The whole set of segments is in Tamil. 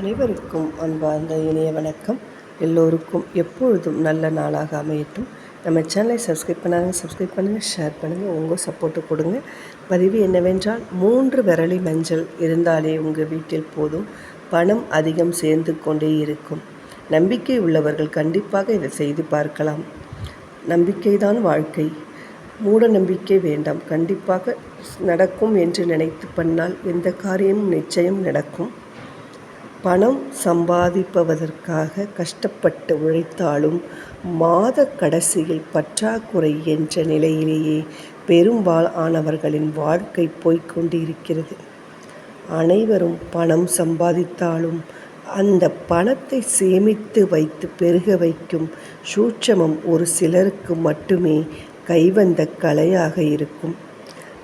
அனைவருக்கும் அன்பார்ந்த இணைய வணக்கம். எல்லோருக்கும் எப்பொழுதும் நல்ல நாளாக அமையட்டும். நம்ம சேனலை சப்ஸ்கிரைப் பண்ணாங்க சப்ஸ்கிரைப் பண்ணுங்கள் ஷேர் பண்ணுங்கள் உங்கள் சப்போர்ட்டு கொடுங்க. பதிவு என்னவென்றால் மூன்று விரலி மஞ்சள் இருந்தாலே உங்கள் வீட்டில் போதும். பணம் அதிகம் சேர்ந்து கொண்டே இருக்கும். நம்பிக்கை உள்ளவர்கள் கண்டிப்பாக இதை செய்து பார்க்கலாம். நம்பிக்கைதான் வாழ்க்கை. மூட நம்பிக்கை வேண்டாம். கண்டிப்பாக நடக்கும் என்று நினைத்து பண்ணால் எந்த காரியமும் நிச்சயம் நடக்கும். பணம் சம்பாதிப்பதற்காக கஷ்டப்பட்டு உழைத்தாலும் மாத கடைசியில் பற்றாக்குறை என்ற நிலையிலேயே பெரும்பாலானவர்களின் வாழ்க்கை போய்க்கொண்டிருக்கிறது அனைவரும் பணம் சம்பாதித்தாலும் அந்த பணத்தை சேமித்து வைத்து பெருக வைக்கும் சூட்சமம் ஒரு சிலருக்கு மட்டுமே கைவந்த கலையாக இருக்கும்.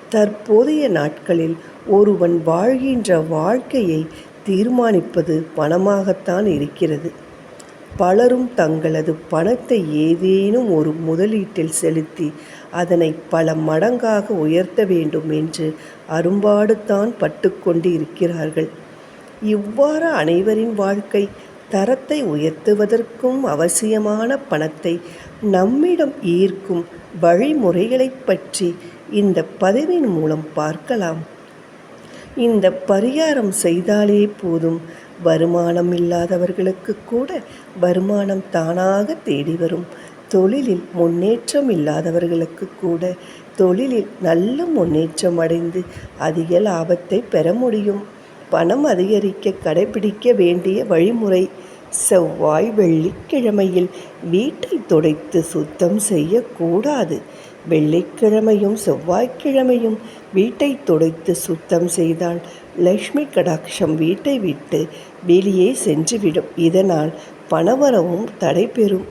தற்போதைய நாட்களில் ஒருவன் வாழ்கின்ற வாழ்க்கையை தீர்மானிப்பது பணமாகத்தான் இருக்கிறது. பலரும் தங்களது பணத்தை ஏதேனும் ஒரு முதலீட்டில் செலுத்தி அதனை பல மடங்காக உயர்த்த வேண்டும் என்று அரும்பாடுத்தான் பட்டுக்கொண்டு இருக்கிறார்கள் இவ்வாறு அனைவரின் வாழ்க்கை தரத்தை உயர்த்துவதற்கும் அவசியமான பணத்தை நம்மிடம் ஈர்க்கும் வழிமுறைகளைப் பற்றி இந்த பதிவின் மூலம் பார்க்கலாம். இந்த பரிகாரம் செய்தாலே போதும். வருமானம் இல்லாதவர்களுக்கு கூட வருமானம் தானாக தேடி வரும். தொழிலில் முன்னேற்றம் இல்லாதவர்களுக்கு கூட தொழிலில் நல்ல முன்னேற்றம் அடைந்து அதிக லாபத்தை பெற முடியும். பணம் அதிகரிக்க கடைபிடிக்க வேண்டிய வழிமுறை செவ்வாய் வெள்ளிக்கிழமையில் வீட்டை துடைத்து சுத்தம் செய்யக்கூடாது. வெள்ளிக்கிழமையும் செவ்வாய்க்கிழமையும் வீட்டை துடைத்து சுத்தம் செய்தால் லக்ஷ்மி கடாட்சம் வீட்டை விட்டு வெளியே சென்றுவிடும். இதனால் பணவரவும் தடைபெறும்.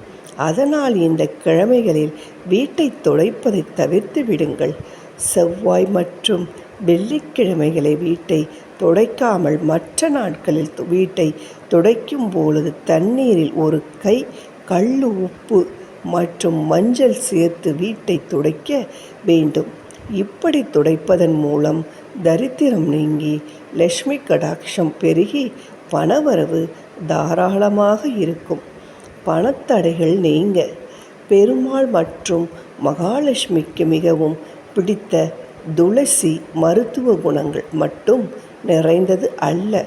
அதனால் இந்த கிழமைகளில் வீட்டை துடைப்பதை தவிர்த்து விடுங்கள். செவ்வாய் மற்றும் வெள்ளிக்கிழமைகளை வீட்டை துடைக்காமல் மற்ற நாட்களில் வீட்டை துடைக்கும் பொழுது தண்ணீரில் ஒரு கை கல் உப்பு மற்றும் மஞ்சள் சேர்த்து வீட்டை துடைக்க வேண்டும். இப்படி துடைப்பதன் மூலம் தரித்திரம் நீங்கி லக்ஷ்மி கடாட்சம் பெருகி பணவரவு தாராளமாக இருக்கும். பணத்தடைகள் நீங்க. பெருமாள் மற்றும் மகாலட்சுமிக்கு மிகவும் பிடித்த துளசி மருத்துவ குணங்கள் மட்டும் நிறைந்தது அல்ல.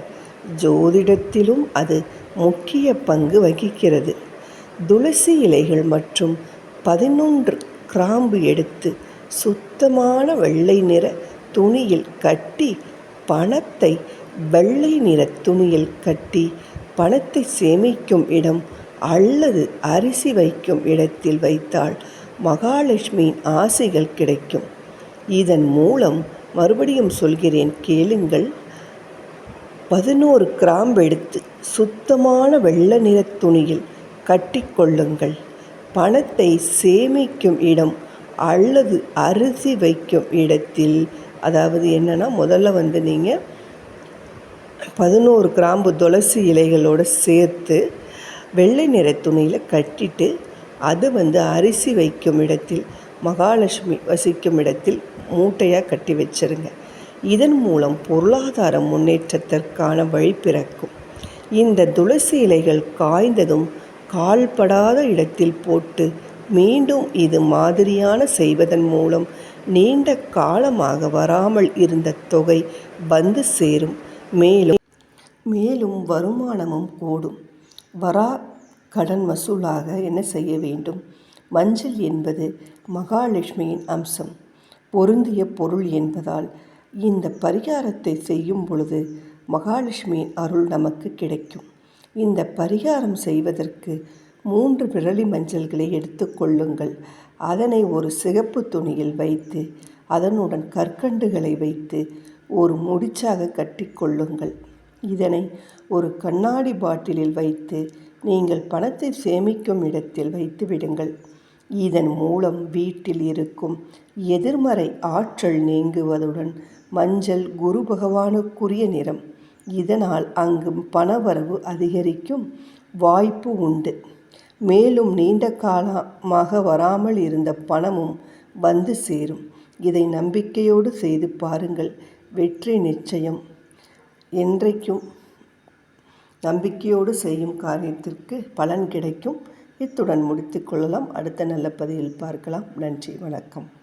ஜோதிடத்திலும் அது முக்கிய பங்கு வகிக்கிறது. துளசி இலைகள் மற்றும் பதினொன்று கிராம்பு எடுத்து சுத்தமான வெள்ளை நிற துணியில் கட்டி பணத்தை வெள்ளை நிற துணியில் கட்டி பணத்தை சேமிக்கும் இடம் அல்லது அரிசி வைக்கும் இடத்தில் வைத்தால் மகாலட்சுமியின் ஆசைகள் கிடைக்கும். இதன் மூலம் மறுபடியும் சொல்கிறேன் கேளுங்கள். பதினோரு கிராம்பு எடுத்து சுத்தமான வெள்ளை நிற துணியில் கட்டிக்கொள்ளுங்கள். பணத்தை சேமிக்கும் இடம் அல்லது அரிசி வைக்கும் இடத்தில் அதாவது என்னென்னா முதல்ல வந்து நீங்கள் பதினோரு கிராம்பு துளசி இலைகளோடு சேர்த்து வெள்ளை நிற துணியில் கட்டிட்டு அது வந்து அரிசி வைக்கும் இடத்தில் மகாலட்சுமி வசிக்கும் இடத்தில் மூட்டையாக கட்டி வச்சிருங்க. இதன் மூலம் பொருளாதார முன்னேற்றத்திற்கான வழி பிறக்கும். இந்த துளசி இலைகள் காய்ந்ததும் கால்படாத இடத்தில் போட்டு மீண்டும் இது மாதிரியான செய்வதன் மூலம் நீண்ட காலமாக வராமல் இருந்த தொகை வந்து சேரும். மேலும் மேலும் வருமானமும் கூடும். வரா கடன் வசூலாக என்ன செய்ய வேண்டும்? மஞ்சள் என்பது மகாலட்சுமியின் அம்சம். பொருந்திய பொருள் என்பதால் இந்த பரிகாரத்தை செய்யும் பொழுது மகாலட்சுமியின் அருள் நமக்கு கிடைக்கும். இந்த பரிகாரம் செய்வதற்கு மூன்று விரலி மஞ்சள்களை எடுத்துக்கொள்ளுங்கள் அதனை ஒரு சிகப்பு துணியில் வைத்து அதனுடன் கற்கண்டுகளை வைத்து ஒரு முடிச்சாக கட்டிக்கொள்ளுங்கள் இதனை ஒரு கண்ணாடி பாட்டிலில் வைத்து நீங்கள் பணத்தை சேமிக்கும் இடத்தில் வைத்து விடுங்கள். இதன் மூலம் வீட்டில் இருக்கும் எதிர்மறை ஆற்றல் நீங்குவதுடன் மஞ்சள் குரு பகவானுக்குரிய நிறம். இதனால் அங்கு பணவரவு அதிகரிக்கும் வாய்ப்பு உண்டு. மேலும் நீண்ட காலமாக வராமல் இருந்த பணமும் வந்து சேரும். இதை நம்பிக்கையோடு செய்து பாருங்கள். வெற்றி நிச்சயம். என்றைக்கும் நம்பிக்கையோடு செய்யும் காரியத்திற்கு பலன் கிடைக்கும். இத்துடன் முடித்துக்கொள்ளலாம் அடுத்த நல்ல பதிவில் பார்க்கலாம். நன்றி. வணக்கம்.